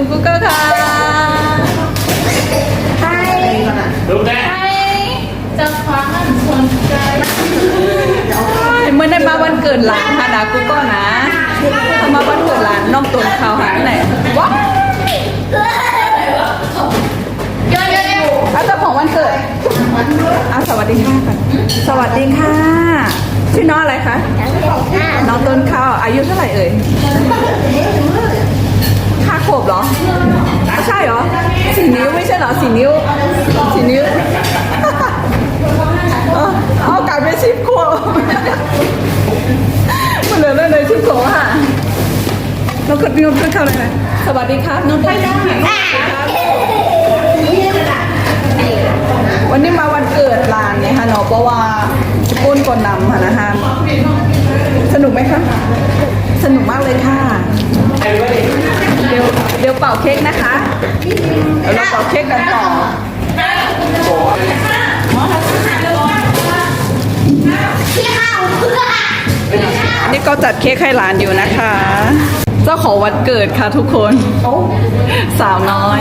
ลุงกุ๊กเกอร์ค่ะดูแน่จะคว้ามันสนใจเมื่อได้มาวันเกิดหลานค่ะนะกุ๊กเกอร์นะถ้ามาวันเกิดหลานน้องตุนเขาหาที่ไหนว้าวเยอะเยอะเยอะเอาเจ้าของวันเกิดอะสวัสดีค่ะก่อนสวัสดีค่ะ ชื่อน้องอะไรคะ น้องต้นข้าว อายุเท่าไหร่เอ่ย น้องกดน้เขาเลยนะสวัสดีครับน้องต้นข้าวันนี้มาวันเกิดลานเนี่ยค่ะเนาะเพราะว่าปุ้นก่อนนำค่ะนะคะสนุกไหมคะ สนุกมากเลยค่ะ เดี๋ยวเดี๋ยวเป่าเค้กนะคะเดี๋ยวเราเป่าเค้กกันต่ออันนี้ก็จัดเค้กให้หลานอยู่นะคะ เจ้าของวันเกิดค่ะทุกคน สาวน้อย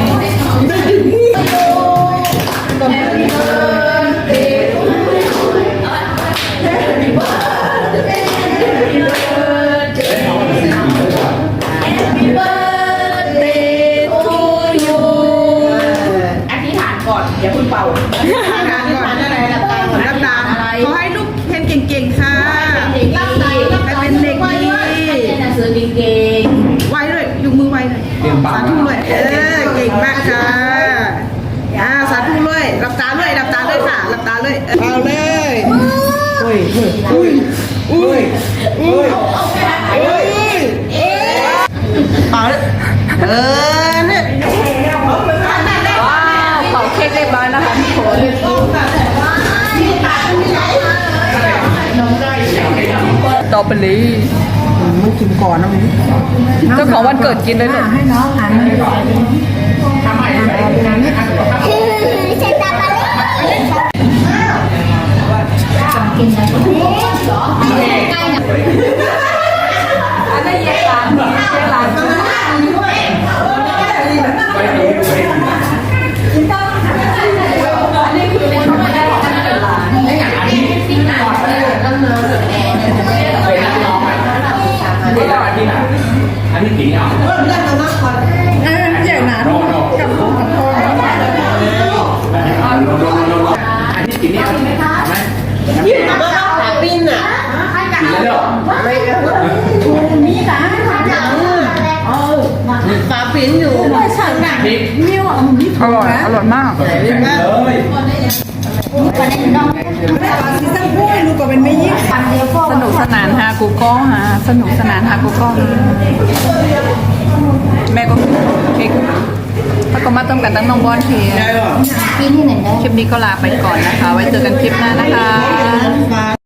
ค่ะอ่าสาธุเลยหลับตาเลยหลับตาเลยค่ะหลับตาเลยเอาเลยอุ้ยอุ้ยอุ้ยอุ้ยอุ้ยเอาเลยเออเนี่ยว้าวเป่าเค้กเรียบร้อยนะคะทุกคนต่อไปเลยมันกินก่อนนะมึงเจ้าของวันเกิดกินเลยเลยให้น้องหันันนี้กี่อะใหญ่หนาโนโนกับพ่อกับพ่อโนโนโนโนอันนี้กี่นี่เอาไหมยี่สิบแล้วปิ้นอะแล้วฝาปิ้นอยู่นี่อร่อยอร่อยมากเลยซีซั่นพูดลูกก็ เป็นไม่ยิ่งสนุกสนานฮะกูก็ฮะสนุกสนานฮะกูก็แม่ก็เค้กแล้วก็มาต้มกันตั้งน้องบอลทีคลิปนี้ก็ลาไปก่อนนะคะ ไว้เจอกันคลิปหน้านะคะ